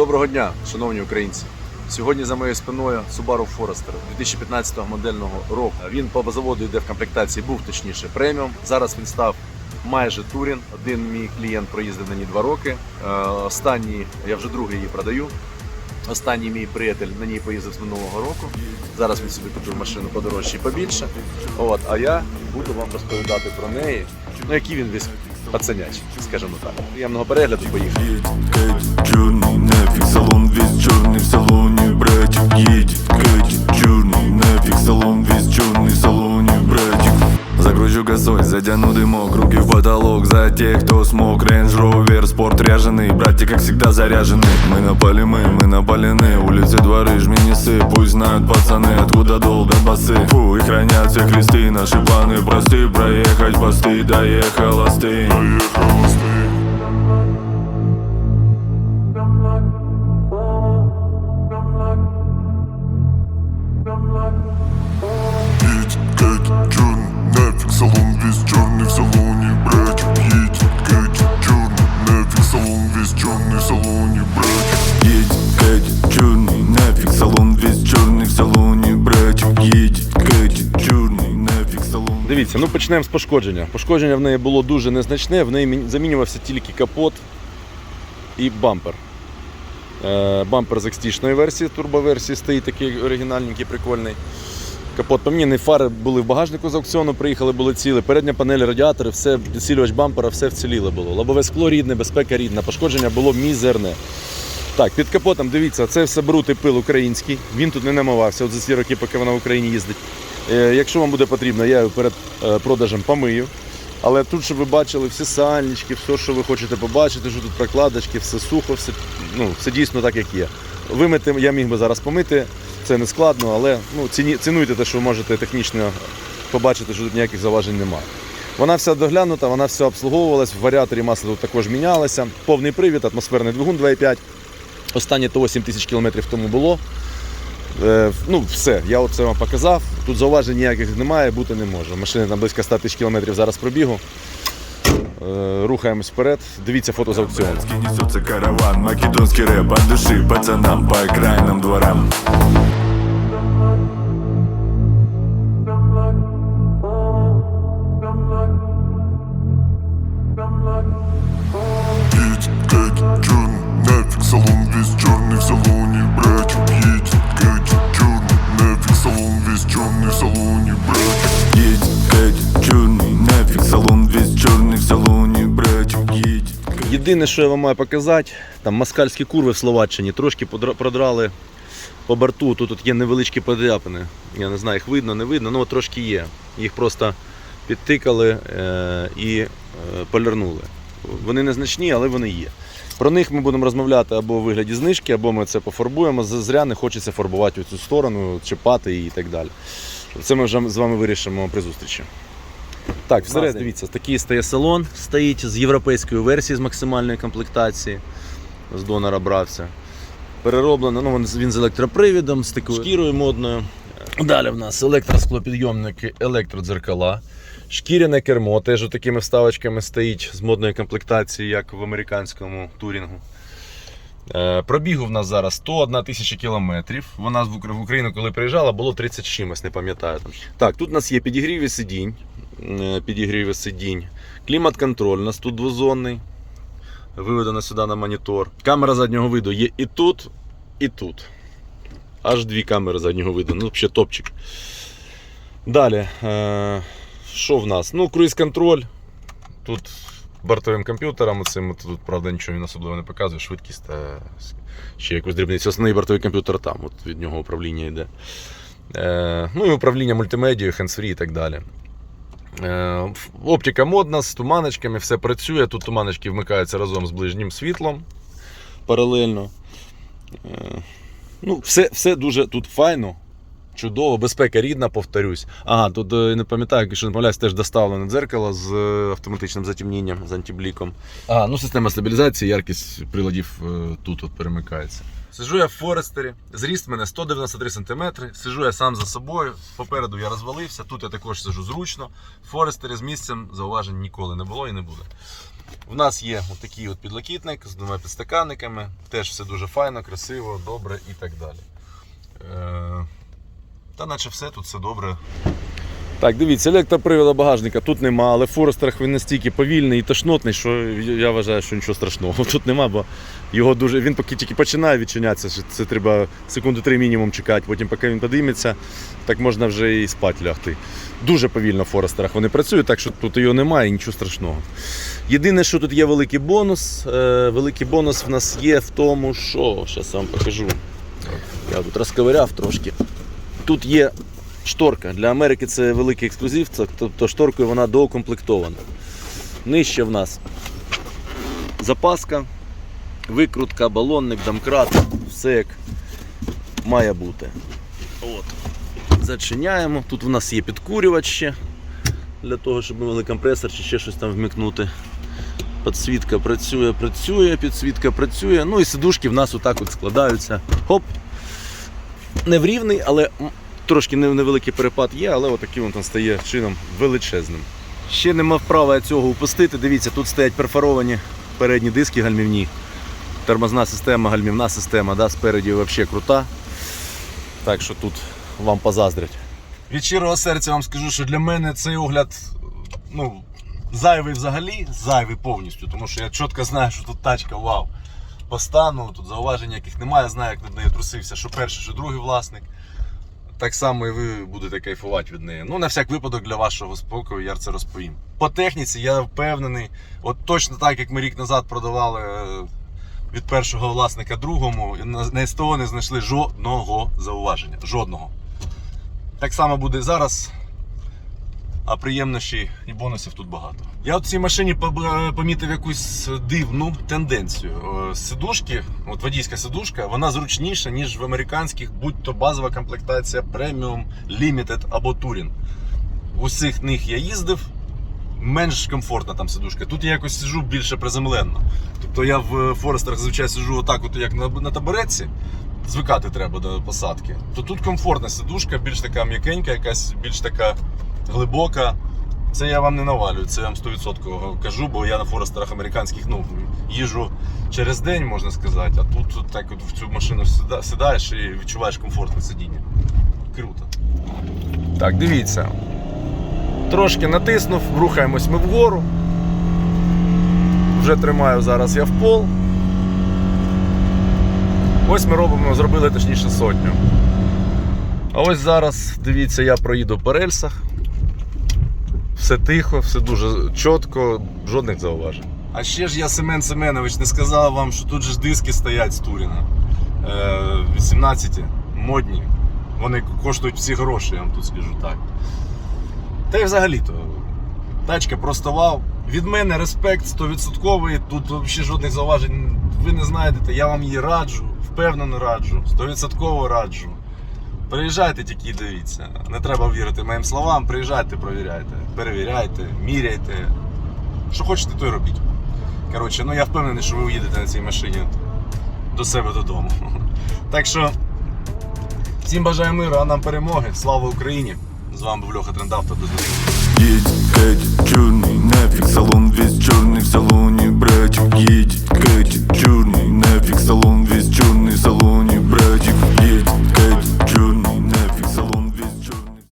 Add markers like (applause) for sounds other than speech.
Доброго дня, шановні українці. Сьогодні за моєю спиною Subaru Forester 2015 модельного року. Він по заводу йде в комплектації, був точніше преміум. Зараз він став майже турін. Один мій клієнт проїздив на ній два роки. Е, Останній, я вже другий її продаю. Останній мій приятель на ній поїздив з минулого року. Зараз він собі купив машину подорожче і побільше. От, а я буду вам розповідати про неї. Ну, який він весь пацанячий, скажімо так. Приємного перегляду, поїхали. Нафиг салон весь черный в салоне, братик едет. Кэти черный, нафиг салон весь черный в салоне, братик. Загружу косой, затяну дымок, руки в потолок За тех, кто смог, Range Rover, спорт ряженый Братья, как всегда, заряжены Мы напали мы, мы напалены Улицы, дворы, жменисы Пусть знают пацаны, откуда долбят басы Фу, и хранят все кресты Наши планы просты Проехать посты, доехал остынь Доехал остынь Дивіться, ну почнемо з пошкодження. Пошкодження в неї було дуже незначне, в неї замінювався тільки капот і бампер. Е, бампер з екстічної версії, турбоверсії стоїть такий оригінальненький, прикольний. Капот поміняний, фари були в багажнику з аукціону, приїхали, були ціли. Передня панель, радіатори, все, підсилювач бампера, все вціліло було. Лобове скло рідне, безпека рідна, пошкодження було мізерне. Так, під капотом, дивіться, це все бруд і пил український. Він тут не намивався от за ці роки, поки вона в Україні їздить. Е, Якщо вам буде потрібно, я його перед е, продажем помию. Але тут, щоб ви бачили всі сальнички, все, що ви хочете побачити, що тут прокладочки, все сухо, все, ну, все дійсно так, як є. Вимити я міг би зараз помити, це не складно, але ну, ціні, цінуйте те, що ви можете технічно побачити, що тут ніяких заважень немає. Вона вся доглянута, вона все обслуговувалась, в варіаторі масло тут також мінялося. Повний привід, атмосферний двигун 2,5. Останнє того 7 тисяч кілометрів тому було. Е, ну, все, я оце вам показав. Тут зауважень ніяких немає, бути не може. Машини там близько 100 тисяч кілометрів зараз пробігу. Е, рухаємось вперед. Дивіться фото з аукціону. Братский несется караван, македонский рэп от души пацанам по окраинным дворам. Едет Кэти черный, нафиг салон весь черный в салоне, Єдине, що я вам маю показати, там москальські курви в Словаччині трошки продрали по борту. Тут, тут є невеличкі подряпини. Я не знаю, їх видно, не видно, ну от трошки є. Їх просто підтикали е, і е, полірнули. Вони незначні, але вони є. Про них ми будемо розмовляти або у вигляді знижки, або ми це пофарбуємо. Зря не хочеться фарбувати у цю сторону, чіпати її і так далі. Це ми вже з вами вирішимо при зустрічі. Так, всередині, дивіться, такий стає салон, стоїть з європейської версії з максимальної комплектації. З донора брався. Перероблено, ну, він з- електропривідом, з такою шкірою модною. Далі в нас електросклопідйомники, електродзеркала. Шкіряне кермо, теж такими вставочками стоїть з модної комплектації, як в американському турінгу. Е, Пробігу в нас зараз 101 тисяча кілометрів. Вона в Україну, коли приїжджала, було 30 чимось, не пам'ятаю. Так, тут у нас є підігріві сидінь. Е, Підігріві сидінь. Клімат-контроль у нас тут двозонний. Виведено сюди на монітор. Камера заднього виду є і тут, і тут. Аж дві камери заднього виду. Ну, взагалі топчик. Далі. Е, що в нас? Ну, круїз-контроль. Тут бортовим комп'ютером. Оцим, тут, правда, нічого він особливо не показує. Швидкість та ще якусь дрібницю. Основний бортовий комп'ютер там, от від нього управління йде. Е, ну і управління мультимедією, hands-free і так далі. Е, Оптика модна, з туманочками, все працює. Тут туманочки вмикаються разом з ближнім світлом паралельно. Е, Ну, все, все дуже тут файно, чудово, безпека рідна, повторюсь. Ага, тут е, не пам'ятаю, якщо не помиляюсь, теж доставлене дзеркало з е, автоматичним затемнінням, з антибліком. А, ну система стабілізації, яркість приладів е, тут от перемикається. Сижу я в Форестері, зріст мене 193 см, сижу я сам за собою. Попереду я розвалився, тут я також сижу зручно. В Форестері з місцем зауважень ніколи не було і не буде. У нас є отакий от підлокітник з двома підстаканниками. Теж все дуже файно, красиво, добре і так далі. Та наче все тут все добре. Так, дивіться, електропривода багажника тут нема, але в Форестерах він настільки повільний і тошнотний, що я вважаю, що нічого страшного (laughs) тут нема, бо його дуже. Він поки тільки починає відчинятися, що це треба секунди три мінімум чекати, потім поки він подиметься, так можна вже і спати лягти. Дуже повільно в Форестерах вони працюють, так що тут його немає і нічого страшного. Єдине, що тут є великий бонус. Е, великий бонус в нас є в тому, що зараз вам покажу. Я тут розковиряв трошки. Тут є шторка. Для Америки це великий ексклюзив, тобто шторкою вона доукомплектована. Нижче в нас запаска, викрутка, балонник, домкрат, все як має бути. От. Зачиняємо. Тут в нас є підкурювач ще для того, щоб ми могли компресор чи ще щось там вмикнути. Підсвітка працює, працює, підсвітка працює. Ну і сидушки в нас отак от складаються. Хоп. Не в рівний, але трошки невеликий перепад є, але отакий він стає чином величезним. Ще не мав права цього упустити. Дивіться, тут стоять перфоровані передні диски гальмівні. Тормозна система, гальмівна система, да, спереді взагалі крута. Так що тут вам позаздрять. Від щирого серця вам скажу, що для мене цей огляд ну, зайвий взагалі, зайвий повністю, тому що я чітко знаю, що тут тачка вау. По стану, тут зауважень яких немає, знаю, як над нею трусився, що перший, що другий власник. Так само і ви будете кайфувати від неї. Ну, на всяк випадок для вашого спокою я це розповім. По техніці я впевнений, от точно так, як ми рік назад продавали е, від першого власника другому, на на СТО не знайшли жодного зауваження. Жодного. Так само буде зараз. А приємнощі і бонусів тут багато. Я в цій машині помітив якусь дивну тенденцію. Е, Сидушки, от водійська сидушка, вона зручніша, ніж в американських, будь то базова комплектація, преміум, лімітед або турінг. У всіх них я їздив, менш комфортна там сидушка. Тут я якось сиджу більше приземленно. Тобто я в Форестерах зазвичай сиджу отак, от як на, на табуретці. Звикати треба до посадки. То тут комфортна сидушка, більш така м'якенька, якась більш така глибока. Це я вам не навалюю, це я вам 100% кажу, бо я на форестерах американських ну, їжджу через день, можна сказати, а тут так от в цю машину сідаєш і відчуваєш комфортне сидіння. Круто. Так, дивіться. Трошки натиснув, рухаємось ми вгору. Вже тримаю зараз я в пол. Ось ми робимо, зробили точніше сотню. А ось зараз, дивіться, я проїду по рельсах. Все тихо, все дуже чітко, жодних зауважень. А ще ж я Семен Семенович не сказав вам, що тут же ж диски стоять з Туріна. Е, 18 модні. Вони коштують всі гроші, я вам тут скажу так. Та й взагалі-то. Тачка просто вау. Від мене респект 100%. Тут взагалі жодних зауважень ви не знайдете. Я вам її раджу, впевнено раджу, 100% раджу. Приїжджайте, тільки дивіться. Не треба вірити моїм словам, приїжджайте, провіряйте, перевіряйте, міряйте. Що хочете, то й робіть. Коротше, ну я впевнений, що ви уїдете на цій машині до себе додому. (laughs) Так що, всім бажаю миру, а нам перемоги. Слава Україні! З вами був Льоха Трендавто, до зустрічі. Їдь, геть, чорний, нефік, салон весь чорний, в салоні братів. Їдь, геть, чорний, нефік, салон весь чорний, в салоні братів.